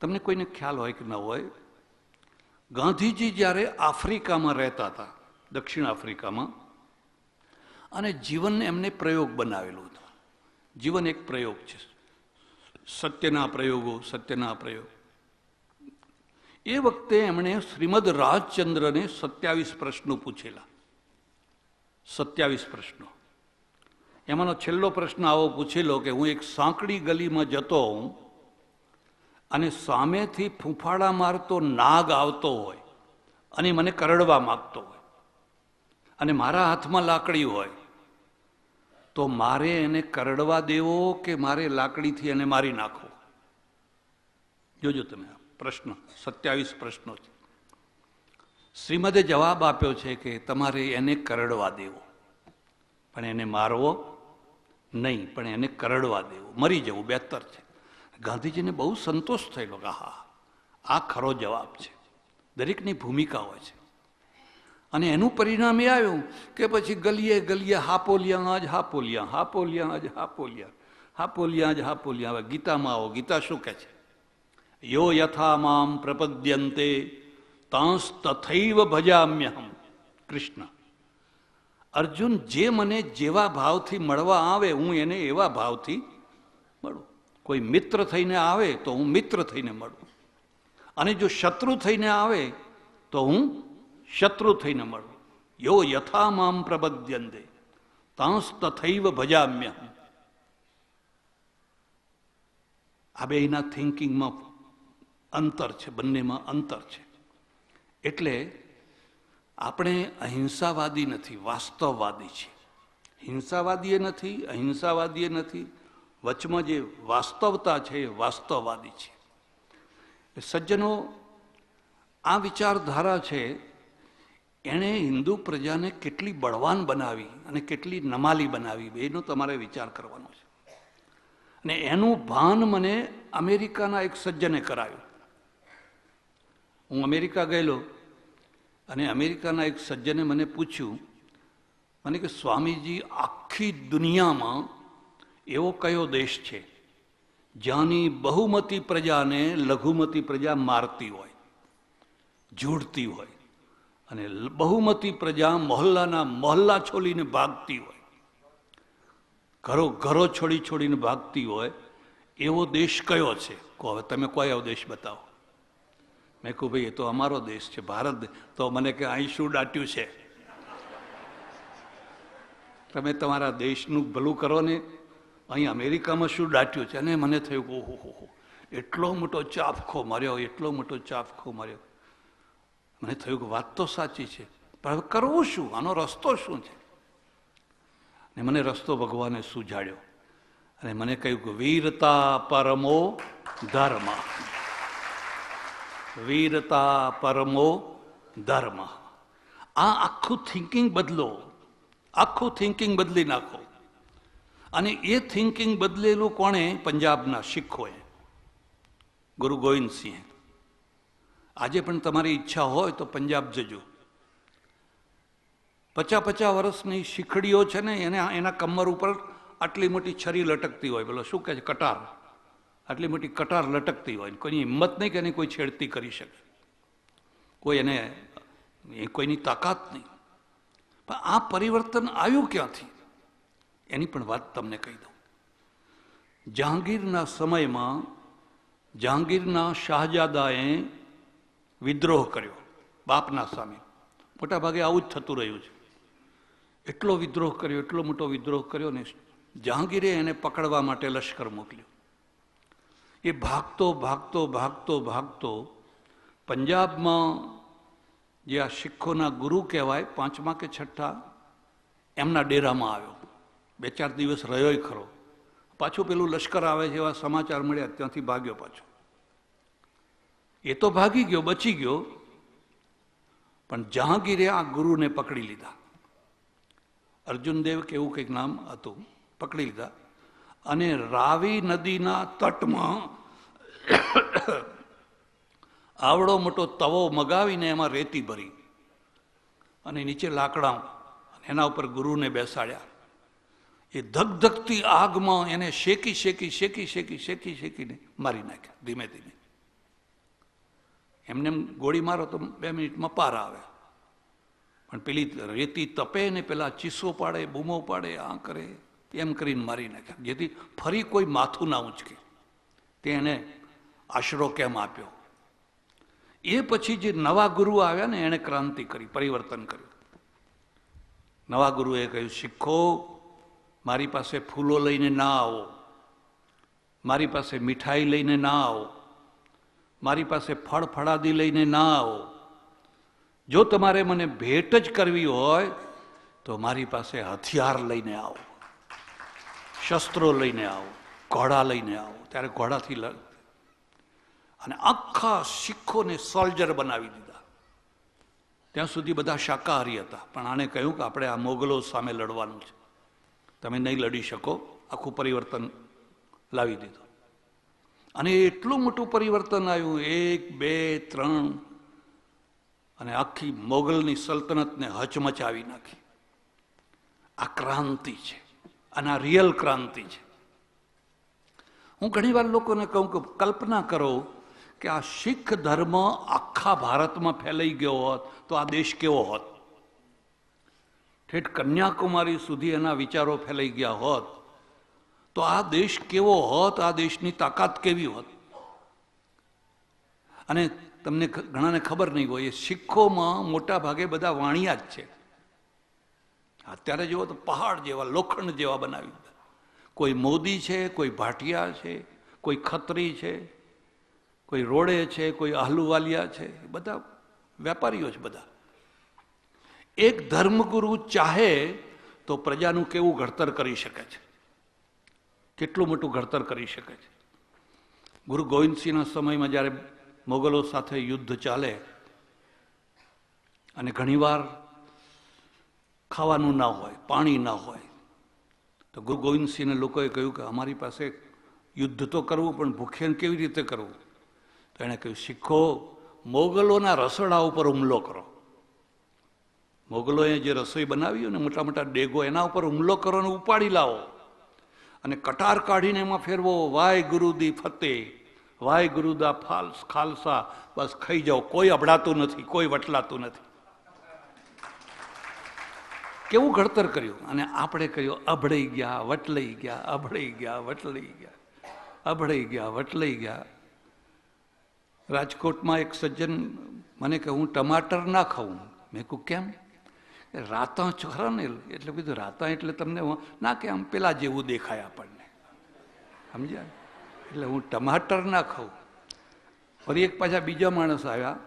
તમને કોઈને ખ્યાલ હોય કે ન હોય, ગાંધીજી જ્યારે આફ્રિકામાં રહેતા હતા, દક્ષિણ આફ્રિકામાં, અને જીવન એમને પ્રયોગ બનાવેલું હતું. જીવન એક પ્રયોગ છે. સત્યના પ્રયોગો, સત્યના પ્રયોગ. એ વખતે એમણે શ્રીમદ રાજચંદ્રને સત્યાવીસ પ્રશ્નો પૂછેલા. સત્યાવીસ પ્રશ્નો. એમાંનો છેલ્લો પ્રશ્ન આવો પૂછેલો કે હું એક સાંકડી ગલીમાં જતો હોઉં અને સામેથી ફૂંફાડા મારતો નાગ આવતો હોય અને મને કરડવા માગતો હોય અને મારા હાથમાં લાકડી હોય, તો મારે એને કરડવા દેવો કે મારે લાકડીથી એને મારી નાખવો? જોજો તમે પ્રશ્ન, સત્યાવીસ પ્રશ્નો છે. શ્રીમદે જવાબ આપ્યો છે કે તમારે એને કરડવા દેવો. પણ એને મારવો નહીં, પણ એને કરડવા દેવો. મરી જવું, બહેતર છે. ગાંધીજીને બહુ સંતોષ થયેલો કે હા, આ ખરો જવાબ છે. દરેકની ભૂમિકા હોય છે. અને એનું પરિણામ એ આવ્યું કે પછી ગલીએ ગલીએ હાપોલિયા જ હાપોલિયા હાપોલિયા જ હાપોલિયા હાપોલિયા જ હાપોલિયા. હવે ગીતામાં આવો, ગીતા શું કહે છે? યો યથા મામ પ્રપદ્યંતે તાંસ તથૈવ ભજામ્યહમ. કૃષ્ણ, અર્જુન જે મને જેવા ભાવથી મળવા આવે, હું એને એવા ભાવથી કોઈ મિત્ર થઈને આવે તો હું મિત્ર થઈને મળું. અને જો શત્રુ થઈને આવે તો હું શત્રુ થઈને મળું. યો યથા મામ પ્રબદ્યંતે તાંસ તથૈવ ભજામ્યહમ. આ બેના થિંકિંગમાં અંતર છે, બંનેમાં અંતર છે. એટલે આપણે અહિંસાવાદી નથી, વાસ્તવવાદી છીએ. હિંસાવાદીએ નથી, અહિંસાવાદીએ નથી વચમાં જે વાસ્તવતા છે એ વાસ્તવવાદી છે. સજ્જનો, આ વિચારધારા છે, એણે હિન્દુ પ્રજાને કેટલી બળવાન બનાવી અને કેટલી નમાલી બનાવી એનો તમારે વિચાર કરવાનો છે. અને એનું ભાન મને અમેરિકાના એક સજ્જને કરાવ્યું હું અમેરિકા ગયેલો અને અમેરિકાના એક સજ્જને મને પૂછ્યું, મને કે સ્વામીજી, આખી દુનિયામાં એવો કયો દેશ છે જ્યાંની બહુમતી પ્રજાને લઘુમતી પ્રજા મારતી હોય, જોડતી હોય અને બહુમતી પ્રજા મહોલ્લાના મહોલ્લા છોડીને ભાગતી હોય, ઘરો ઘરો છોડી છોડીને ભાગતી હોય, એવો દેશ કયો છે? કહો, હવે તમે કોઈ એવો દેશ બતાવો. મેં કહું, ભાઈ, એ તો અમારો દેશ છે, ભારત તો મને કે, અહીં શું દાટ્યું છે? તમે તમારા દેશનું ભલું કરો ને અહીં અમેરિકામાં શું દાટ્યું છે? અને મને થયું ઓહો, હો એટલો મોટો ચાપખો માર્યો, એટલો મોટો ચાપખો માર્યો. મને થયું કે વાત તો સાચી છે, પણ હવે કરવું શું? આનો રસ્તો શું છે? ને મને રસ્તો ભગવાને સુજાડ્યો. અને મને કહ્યું કે વીરતા પરમો ધર્મ. વીરતા પરમો ધર્મ. આ આખું થિંકિંગ બદલો. આખું થિંકિંગ બદલી નાખો. અને એ થિંકિંગ બદલેલું કોણે? પંજાબના શીખોએ. ગુરુ ગોવિંદસિંહે આજે પણ તમારી ઈચ્છા હોય તો પંજાબ જજો. પચા પચાસ વર્ષની શીખડીઓ છે ને, એને એના કમર ઉપર આટલી મોટી છરી લટકતી હોય. બોલો, શું કહે છે? કટાર. આટલી મોટી કટાર લટકતી હોય. કોઈની હિંમત નહીં કે એને કોઈ છેડતી કરી શકે. કોઈ એને કોઈની તાકાત નહીં. પણ આ પરિવર્તન આવ્યું ક્યાંથી? એની પણ વાત તમને કહી દઉં. જહાંગીરના સમયમાં જહાંગીરના શાહજાદાએ વિદ્રોહ કર્યો બાપના સામે. મોટાભાગે આવું જ થતું રહ્યું છે. એટલો વિદ્રોહ કર્યો, એટલો મોટો વિદ્રોહ કર્યો ને જહાંગીરે એને પકડવા માટે લશ્કર મોકલ્યો. એ ભાગતો ભાગતો ભાગતો ભાગતો પંજાબમાં જે આ શીખોના ગુરુ કહેવાય, પાંચમા કે છઠ્ઠા, એમના ડેરામાં આવ્યો. બે ચાર દિવસ રહ્યોય ખરો. પાછું પેલું લશ્કર આવે છે, એવા સમાચાર મળ્યા, ત્યાંથી ભાગ્યો પાછો. એ તો ભાગી ગયો, બચી ગયો, પણ જહાંગીરે આ ગુરુને પકડી લીધા. અર્જુનદેવ કે એવું કંઈક નામ હતું, પકડી લીધા. અને રાવી નદીના તટમાં આવડો મોટો તવો મગાવીને એમાં રેતી ભરી. અને નીચે લાકડા એના ઉપર ગુરુને બેસાડ્યા. એ ધગધગતી આગમાં એને શેકી શેકી શેકી શેકી શેકી, શેકીને મારી નાખ્યા, ધીમે ધીમે. એમને એમ ગોળી મારો તો બે મિનિટમાં પાર આવે. પણ પેલી રેતી તપે ને પેલા ચીસો પાડે, બૂમો પાડે, આ કરે, એમ કરીને મારી નાખ્યા. જેથી ફરી કોઈ માથું ના ઉંચકે. તે એને આશરો કેમ આપ્યો? એ પછી જે નવા ગુરુ આવ્યા ને એણે ક્રાંતિ કરી, પરિવર્તન કર્યું. નવા ગુરુએ કહ્યું, શીખો મારી પાસે ફૂલો લઈને ના આવો. મારી પાસે મીઠાઈ લઈને ના આવો. મારી પાસે ફળ ફળાદી લઈને ના આવો. જો તમારે મને ભેટ જ કરવી હોય, તો મારી પાસે હથિયાર લઈને આવો. શસ્ત્રો લઈને આવો. ઘોડા લઈને આવો. ત્યારે ઘોડાથી લડ અને આખા શીખોને સોલ્જર બનાવી દીધા. ત્યાં સુધી બધા શાકાહારી હતા. પણ આને કહ્યું કે આપણે આ મોગલો સામે લડવાનું છે. તમે નહીં લડી શકો, આખું પરિવર્તન લાવી દીધું. અને એટલું મોટું પરિવર્તન આવ્યું, એક, બે, ત્રણ, અને આખી મોગલની સલ્તનતને હચમચાવી નાખી. આ ક્રાંતિ છે, અને આ રિયલ ક્રાંતિ છે. હું ઘણીવાર લોકોને કહું કે કલ્પના કરો કે આ શીખ ધર્મ આખા ભારતમાં ફેલાઈ ગયો હોત, તો આ દેશ કેવો હોત? ઠેઠ કન્યાકુમારી સુધી એના વિચારો ફેલાઈ ગયા હોત, તો આ દેશ કેવો હોત, આ દેશની તાકાત કેવી હોત? અને તમને ઘણાને ખબર નહીં હોય, એ શીખોમાં મોટા ભાગે બધા વાણિયા જ છે. અત્યારે જુઓ તો પહાડ જેવા, લોખંડ જેવા બનાવી દીધા. કોઈ મોદી છે, કોઈ ભાટિયા છે, કોઈ ખત્રી છે, કોઈ રોડે છે, કોઈ આહલુવાલિયા છે, બધા વેપારીઓ છે બધા. એક ધર્મગુરુ ચાહે તો પ્રજાનું કેવું ઘડતર કરી શકે છે? કેટલું મોટું ઘડતર કરી શકે છે? ગુરુ ગોવિંદસિંહના સમયમાં જ્યારે મોગલો સાથે યુદ્ધ ચાલે અને ઘણીવાર ખાવાનું ના હોય, પાણી ના હોય, તો ગુરુ ગોવિંદસિંહને લોકોએ કહ્યું કે અમારી પાસે યુદ્ધ તો કરવું, પણ ભૂખ્યાને કેવી રીતે કરવું? તો એણે કહ્યું, શીખો, મોગલોના રસોડા ઉપર હુમલો કરો. મોગલોએ જે રસોઈ બનાવી અને મોટા મોટા ડેગો, એના ઉપર હુમલો કરો ઉપાડી લાવો. અને કટાર કાઢીને એમાં ફેરવો વાય ગુરુદી ફતેહ વાય ગુરુદા ફાલ્સ, ખાલસા. બસ ખાઈ જાઓ. કોઈ અભડાતું નથી, કોઈ વટલાતું નથી. કેવું ઘડતર કર્યું? અને આપણે કહ્યું અભડાઈ ગયા, વટલાઈ ગયા અભડાઈ ગયા, વટલાઈ ગયા અભડાઈ ગયા, વટલાઈ ગયા. રાજકોટમાં એક સજ્જન મને કહે, હું ટમાટર ના ખાઉં. મેં કહું કેમ? રાતા ખરા ને એટલે કીધું રાતા એટલે તમને ના કે આમ પેલા જેવું દેખાય આપણને. સમજ્યા? એટલે હું ટમાટર ના ખાઉં. ફરી એક પાછા બીજા માણસ આવ્યા.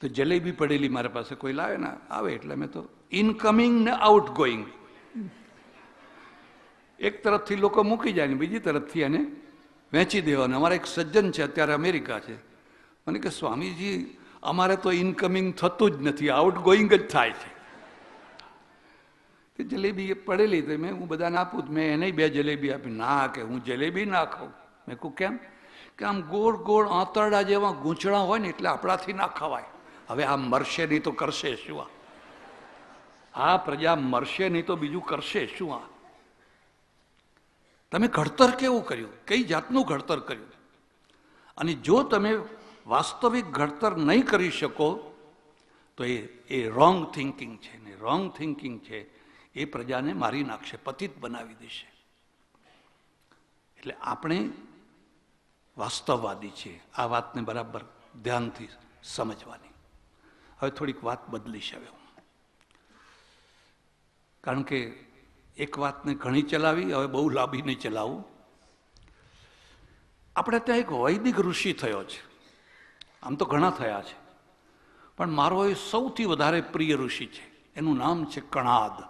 તો જલેબી પડેલી મારા પાસે કોઈ લાવે ને, આવે એટલે મેં તો ઇનકમિંગ ને આઉટ ગોઈંગ એક તરફથી લોકો મૂકી જાય ને બીજી તરફથી એને વેચી દેવાનું. અમારા એક સજ્જન છે, અત્યારે અમેરિકા છે. મને કે સ્વામીજી અમારે તો ઇનકમિંગ થતું જ નથી. આઉટ ગોઈંગ જ થાય છે. કે જલેબી એ પડેલી તો મેં હું બધાને આપું મેં એને બે જલેબી આપી. ના કે હું જલેબી ના ખાઉં. મેં કહું, કેમ? કે આમ ગોળ ગોળ આંતરડા જેવા ગૂંચણા હોય ને એટલે આપણાથી ના ખવાય. હવે આ મરશે નહીં તો કરશે શું આ? આ પ્રજા, મરશે નહીં તો બીજું કરશે શું આ? તમે ઘડતર કેવું કર્યું? કઈ જાતનું ઘડતર કર્યું? અને જો તમે વાસ્તવિક ઘડતર નહીં કરી શકો, તો એ એ રોંગ થિંકિંગ છે ને રોંગ થિંકિંગ છે, એ પ્રજાને મારી નાખશે, પતિત બનાવી દેશે. એટલે આપણે વાસ્તવવાદી છીએ. આ વાતને બરાબર ધ્યાનથી સમજવાની. હવે થોડીક વાત બદલીશ હવે હું. કારણ કે એક વાતને ઘણી ચલાવી, હવે બહુ લાંબી નહીં ચલાવું. આપણે ત્યાં એક વૈદિક ઋષિ થયો છે. આમ તો ઘણા થયા છે. પણ મારો એ સૌથી વધારે પ્રિય ઋષિ છે. એનું નામ છે કણાદ.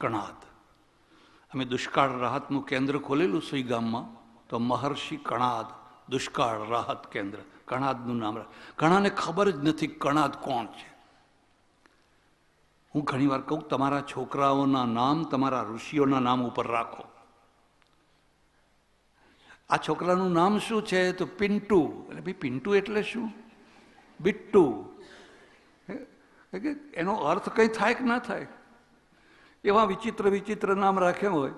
કણાદ. અમે દુષ્કાળ રાહતનું કેન્દ્ર ખોલેલું સુઈ ગામમાં તો મહર્ષિ કણાદ, દુષ્કાળ રાહત કેન્દ્ર. કણાદનું નામ ઘણાને ખબર જ નથી કણાદ કોણ છે. હું ઘણીવાર કહું, તમારા છોકરાઓના નામ તમારા ઋષિઓના નામ ઉપર રાખો. આ છોકરાનું નામ શું છે? તો પિન્ટુ. એટલે ભાઈ, પિન્ટુ એટલે શું? બિટ્ટુ? કે એનો અર્થ કંઈ થાય કે ના થાય? એવા વિચિત્ર વિચિત્ર નામ રાખ્યા હોય.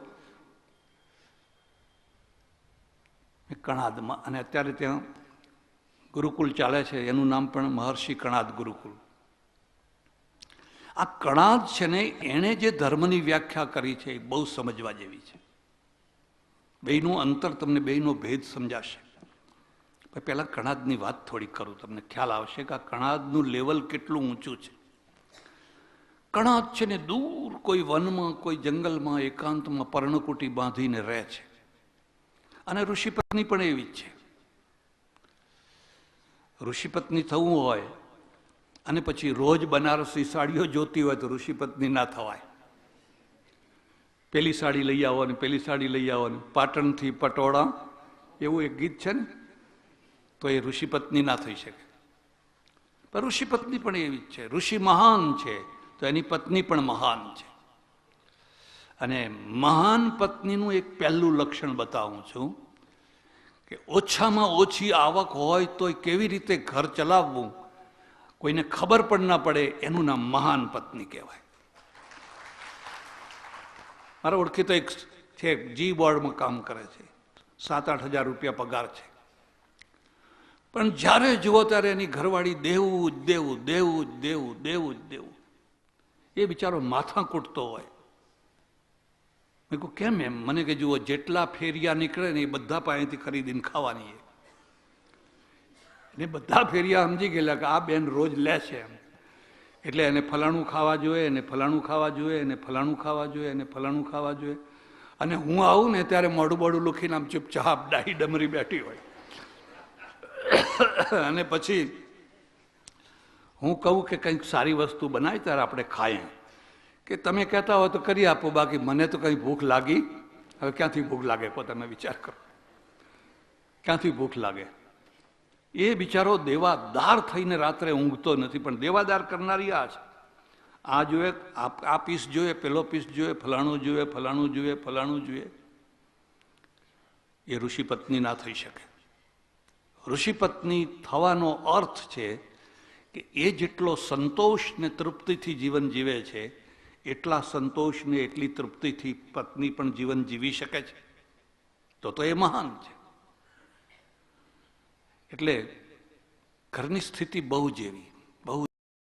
કણાદમાં, અને અત્યારે ત્યાં ગુરુકુલ ચાલે છે. એનું નામ પણ મહર્ષિ કણાદ ગુરુકુલ. આ કણાદ છે ને, એણે જે ધર્મની વ્યાખ્યા કરી છે, એ બહુ સમજવા જેવી છે. બેયનું અંતર તમને બેયનો ભેદ સમજાશે. પણ પહેલાં કણાદની વાત થોડી કરું, તમને ખ્યાલ આવશે કે આ કણાદનું લેવલ કેટલું ઊંચું છે. કણાદ છે ને દૂર કોઈ વનમાં, કોઈ જંગલમાં, એકાંતમાં પર્ણકુટી બાંધીને રહે છે. અને ઋષિપત્ની પણ એવી જ છે. ઋષિપત્ની થવું હોય અને પછી રોજ બનારસી સાડીઓ જોતી હોય તો ઋષિપત્ની ના થવાય. પેલી સાડી લઈ આવવાની, પેલી સાડી લઈ આવવાની. પાટણથી પટોળા, એવું એક ગીત છે ને, તો એ ઋષિપત્ની ના થઈ શકે. પણ ઋષિપત્ની પણ એવી જ છે. ઋષિ મહાન છે, તો એની પત્ની પણ મહાન છે. અને મહાન પત્નીનું એક પહેલું લક્ષણ બતાવું છું કે ઓછામાં ઓછી આવક હોય તો કેવી રીતે ઘર ચલાવવું? કોઈને ખબર પણ ના પડે, એનું નામ મહાન પત્ની કહેવાય. મારા ઓળખીતો એક છે, જી બોર્ડમાં કામ કરે છે. સાત આઠ હજાર રૂપિયા પગાર છે. પણ જ્યારે જુઓ ત્યારે એની ઘરવાળી દેવું જ દેવું દેવું જ દેવું દેવું જ દેવું. એ બિચારો માથા કૂટતો હોય. મેં કહું કેમ એમ? મને કે, જુઓ, જેટલા ફેરિયા નીકળે ને એ બધા પાસેથી ખરીદીને ખાવાની એ બધા ફેરિયા સમજી ગયેલા કે આ બેન રોજ લે છે એમ. એટલે એને ફલાણું ખાવા જોઈએ, એને ફલાણું ખાવા જોઈએ, એને ફલાણું ખાવા જોઈએ, એને ફલાણું ખાવા જોઈએ. અને હું આવું ને ત્યારે મોડું મોડું લખીને આમ ચૂપચાપ ડાહી ડમરી બેઠી હોય. અને પછી હું કહું કે કંઈક સારી વસ્તુ બનાવી ત્યારે આપણે ખાઈએ. કે તમે કહેતા હો તો કરી આપો, બાકી મને તો કંઈ ભૂખ લાગી. હવે ક્યાંથી ભૂખ લાગે કો તમે વિચાર કરો. ક્યાંથી ભૂખ લાગે? એ બિચારો દેવાદાર થઈને રાત્રે ઊંઘતો નથી, પણ દેવાદાર કરનારી આ છે. આ જોઈએ આ પીસ જોઈએ પેલો પીસ જોઈએ ફલાણું જોઈએ ફલાણું જોઈએ ફલાણું જોઈએ એ ઋષિ પત્ની ના થઈ શકે. ઋષિ પત્ની થવાનો અર્થ છે કે એ જેટલો સંતોષ ને તૃપ્તિથી જીવન જીવે છે, એટલા સંતોષ ને એટલી તૃપ્તિથી પત્ની પણ જીવન જીવી શકે છે. તો તો એ મહાન છે. એટલે ઘરની સ્થિતિ બહુ જેવી